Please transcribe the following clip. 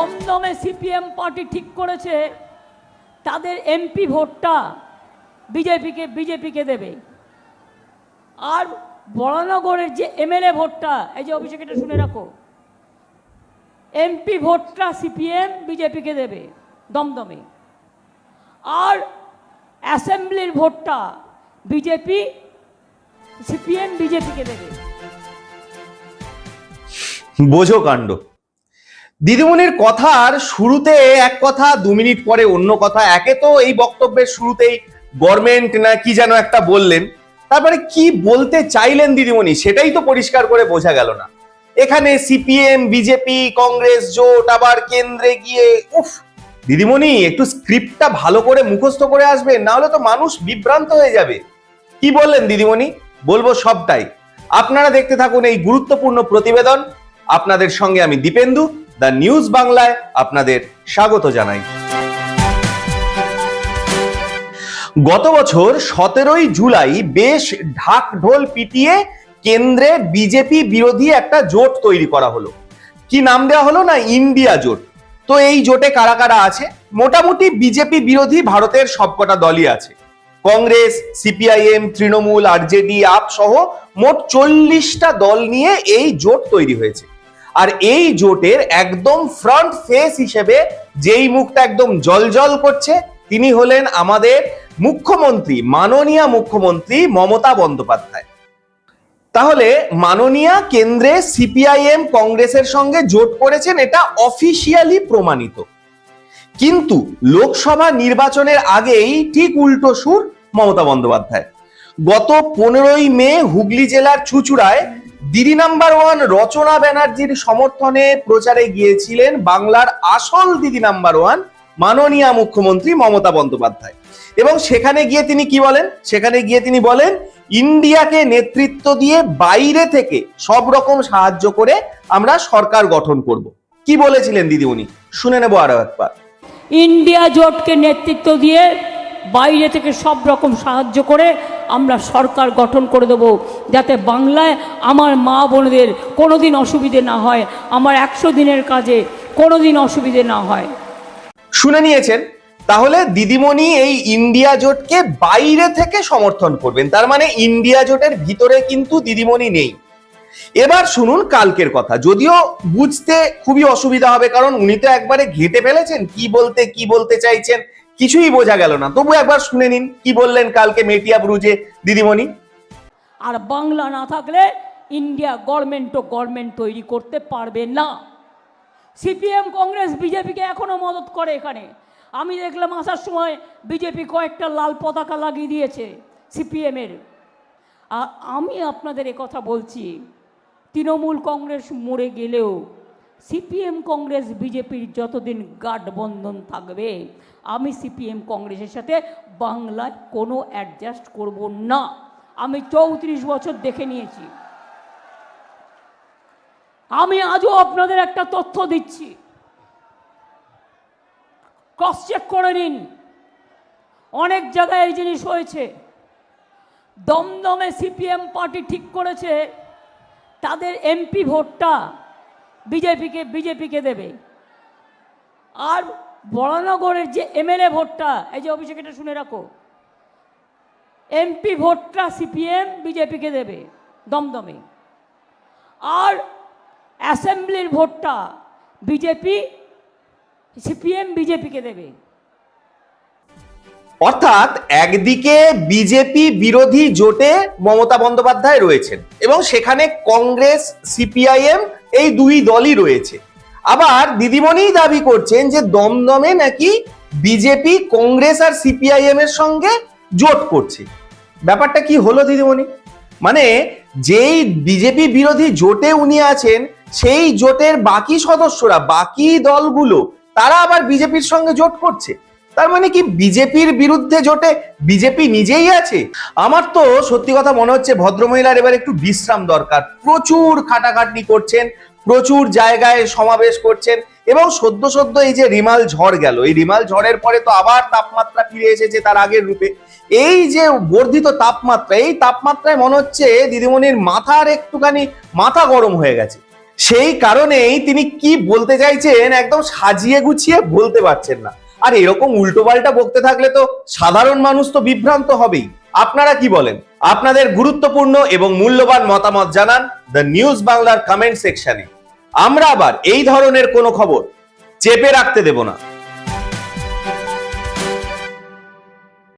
দমদমে CPM party ঠিক করেছে, তাদের এমপি ভোটটা বিজেপিকে বিজেপিকে দেবে। আর বরানগরের যে এমএলএ ভোটটা, এই যে অভিষেক এটা শুনে রাখো, এমপি ভোটটা সিপিএম, বিজেপিকে দেবে দমদমে। আর অ্যাসেম্বলির ভোটটা বিজেপি, সিপিএম, বিজেপিকে দেবে। বোঝো কাণ্ড। দিদিমণির কথার শুরুতে এক কথা, দু মিনিট পরে অন্য কথা। একে তো এই বক্তব্যের শুরুতেই গভর্নমেন্ট না কি যেন একটা বললেন। তারপরে কি বলতে চাইলেন দিদিমণি সেটাই তো পরিষ্কার করে বোঝা গেল না। এখানে সিপিএম, বিজেপি, কংগ্রেস জোট, আবার কেন্দ্রে গিয়ে, উফ! দিদিমণি, একটু স্ক্রিপ্টটা ভালো করে মুখস্থ করে আসবে, না হলে তো মানুষ বিভ্রান্ত হয়ে যাবে। কি বললেন দিদিমণি? বলব সবটাই। আপনারা দেখতে থাকুন এই গুরুত্বপূর্ণ প্রতিবেদন। আপনাদের সঙ্গে আমি দীপেন্দু দ্য নিউজ বাংলায় আপনাদের স্বাগত জানাই। গত বছর সতেরোই জুলাই বেশ ঢাক ঢোল পিটিয়ে কেন্দ্রে বিজেপি বিরোধী একটা জোট তৈরি করা হলো। কি নাম দেওয়া হলো না ইন্ডিয়া জোট? তো এই জোটে কারা কারা আছে? মোটামুটি বিজেপি বিরোধী ভারতের সবকটা দলই আছে। কংগ্রেস, সিপিআইএম, তৃণমূল, আরজেডি আপ সহ মোট চল্লিশটা দল নিয়ে এই জোট তৈরি হয়েছে। আর এই জোটের একদম ফ্রন্ট ফেস হিসেবে যেই মুখটা একদম জলজল করছে, তিনি হলেন আমাদের মুখ্যমন্ত্রী, মাননীয় মুখ্যমন্ত্রী মমতা বন্দ্যোপাধ্যায়। তাহলে মাননীয়া কেন্দ্রে সিপিআইএম কংগ্রেসের সঙ্গে জোট করেছেন, এটা অফিসিয়ালি প্রমাণিত। কিন্তু লোকসভা নির্বাচনের আগেই ঠিক উল্টো সুর মমতা বন্দ্যোপাধ্যায়। গত পনেরোই মে হুগলি জেলার চুচুড়ায় দিদি নাম্বার ওয়ান রচনা ব্যানার্জির সমর্থনে প্রচারে গিয়েছিলেন বাংলার আসল দিদি নাম্বার ওয়ান মাননীয় মুখ্যমন্ত্রী মমতা বন্দ্যোপাধ্যায়। এবং সেখানে গিয়ে তিনি কি বলেন? সেখানে গিয়ে তিনি বলেন, ইন্ডিয়াকে নেতৃত্ব দিয়ে বাইরে থেকে সব রকম সাহায্য করে আমরা সরকার গঠন করব। কি বলেছিলেন দিদি উনি? শুনে নেব আরও একবার। ইন্ডিয়া জোটকে নেতৃত্ব দিয়ে বাইরে থেকে সব রকম সাহায্য করে আমরা সরকার গঠন করে দেব যাতে বাংলায় আমার মা বোনদের কোনো দিন অসুবিধে না হয়, আমার একশো দিনের কাজে কোনো দিন অসুবিধে না হয়। শুনে নিয়েছেন? তাহলে দিদিমণি এই ইন্ডিয়া জোটকে বাইরে থেকে সমর্থন করবেন, তার মানে ইন্ডিয়া জোটের ভিতরে কিন্তু দিদিমণি নেই। এবার শুনুন কালকের কথা, যদিও বুঝতে খুবই অসুবিধা হবে, কারণ উনি তো একবারে ঘেটে ফেলেছেন, কি বলতে কি বলতে চাইছেন কিছুই বোঝা গেল না। তবু একবার শুনে নিন, কি বললেন কালকে মেটিয়া ব্রুজে দিদিমণি? আর বাংলা না থাকলে ইন্ডিয়া গভর্নমেন্টও গভর্নমেন্ট তৈরি করতে পারবে না। সিপিএম, কংগ্রেস, বিজেপিকে এখনও মদত করে এখানে। আমি দেখলাম আসার সময় বিজেপি কয়েকটা লাল পতাকা লাগিয়ে দিয়েছে সিপিএমের। আর আমি আপনাদের কথা বলছি, তৃণমূল কংগ্রেস মরে গেলেও সিপিএম কংগ্রেস, বিজেপির যতদিন গাঠবন্ধন থাকবে, আমি সিপিএম কংগ্রেসের সাথে বাংলায় কোনো অ্যাডজাস্ট করব না। আমি চৌত্রিশ বছর দেখে নিয়েছি। আমি আজও আপনাদের একটা তথ্য দিচ্ছি। ক্রস চেক করে নিন। অনেক জায়গায় এই জিনিস হয়েছে। দমদমে সিপিএম পার্টি ঠিক করেছে। তাদের এমপি ভোটটা বিজেপিকে বিজেপিকে দেবে। আর বরানগরের যে এমএলএ ভোটটা, এই যে অভিষেক, এটা শুনে রাখো। এমপি ভোটটা সিপিএম, বিজেপিকে দেবে, দমদমে। আর অ্যাসেম্বলির ভোটটা বিজেপি, সিপিএম, বিজেপিকে দেবে। অর্থাৎ একদিকে বিজেপি বিরোধী জোটে মমতা বন্দ্যোপাধ্যায় রয়েছেন এবং সেখানে কংগ্রেস, সিপিআইএম এই দুই দলই রয়েছে। আবার দিদিমণি দাবি করছেন যে দমদমে নাকি বিজেপি, কংগ্রেস আর সিপিআইএম এর সঙ্গে জোট করছে। ব্যাপারটা কি হলো দিদিমণি? মানে যেই বিজেপি বিরোধী জোটে উনি আছেন, সেই জোটের বাকি সদস্যরা, বাকি দলগুলো, তারা আবার বিজেপির সঙ্গে জোট করছে? তার মানে কি বিজেপির বিরুদ্ধে জোটে? বিজেপি নিজেই আছে? আমার তো সত্যি কথা মনে হচ্ছে ভদ্রমহিলার এবার একটু বিশ্রাম দরকার। প্রচুর খাটাখাটনি করছেন, প্রচুর জায়গায় সমাবেশ করছেন এবং সদ্য সদ্য এই যে রিমাল ঝড় গেল, এই রিমাল ঝড়ের পরে তো আবার তাপমাত্রা ফিরে এসেছে তার আগের রূপে। এই যে বর্ধিত তাপমাত্রা, এই তাপমাত্রায় মনে হচ্ছে দিদিমণির মাথার একটুখানি মাথা গরম হয়ে গেছে। সেই কারণেই তিনি কি বলতে চাইছেন একদম সাজিয়ে গুছিয়ে বলতে পারছেন না। আর এরকম উল্টো পাল্টা বকতে থাকলে তো সাধারণ মানুষ তো বিভ্রান্ত হবেই। আপনারা কি বলেন? আপনাদের গুরুত্বপূর্ণ এবং মূল্যবান মতামত জানান দ্য নিউজ বাংলার কমেন্ট সেকশনে আমরা আবার এই ধরনের কোনো খবর চেপে রাখতে দেব না।